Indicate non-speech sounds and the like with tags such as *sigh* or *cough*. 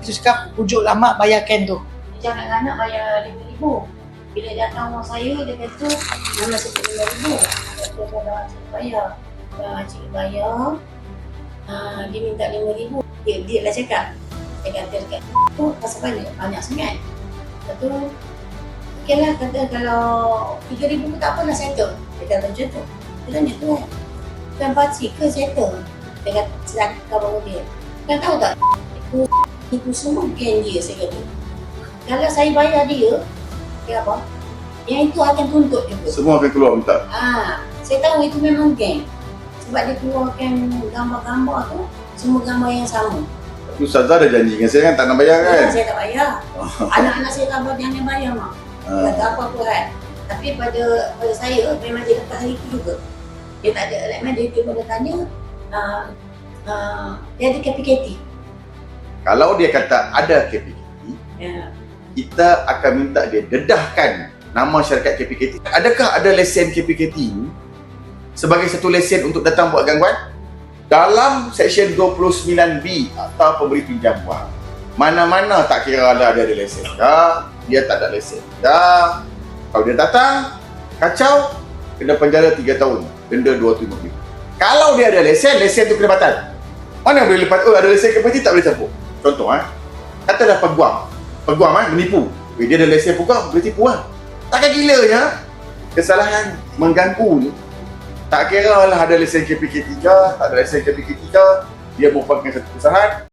Itu cakap pujuklah mak bayarkan tu. Jangan anak bayar RM5,000. Bila datang rumah saya, dia kata, mana sikit RM5,000. Kata kalau cik bayar. Uh, cik bayar, uh, dia minta RM5,000. Dia, dia lah cakap. Saya kata dekat tu pasal banyak, banyak sangat. Lepas tu, okey lah kata kalau RM3,000 pun tak apa nak settle. Dia kata macam tu. Dia tanya tu kan, kan pakcik ke settle? Dia kata, sedang kawan dia. Kan tahu tak, itu, itu semua geng dia saya kata. Kalau saya bayar dia, dia apa? Yang itu akan tuntut juga. Semua akan keluar minta. Ah, saya tahu itu memang geng. Sebab dia keluarkan gambar-gambar tu, semua gambar yang sama. Tapi Ustazah dah janji dengan saya kan tak nak bayar kan? Ya, saya tak bayar. *laughs* Anak-anak saya tak jangan bayar mak. Ah. Kata apa-apa kan. Tapi pada pada saya memang dia lepas hari itu juga. Dia tak ada like dia cuma dia tanya uh, uh, dia ada KPKT. Kalau dia kata ada KPKT, Ya. kita akan minta dia dedahkan nama syarikat KPKT. Adakah ada lesen KPKT ni sebagai satu lesen untuk datang buat gangguan? Dalam Seksyen 29B atau pemberi pinjam wang, mana-mana tak kira lah dia ada lesen dah, dia tak ada lesen dah. Kalau dia datang, kacau, kena penjara 3 tahun, denda RM250,000. Kalau dia ada lesen, lesen tu kena batal. Mana boleh lepas, oh ada lesen KPKT tak boleh campur. Contoh eh, katalah peguam, peguam kan menipu. Eh, dia ada lesen peguam, boleh tipu lah. Takkan gila ya? Kesalahan mengganggu ni tak kira lah ada lesen KPK3, tak ada lesen KPK3, dia merupakan satu kesalahan,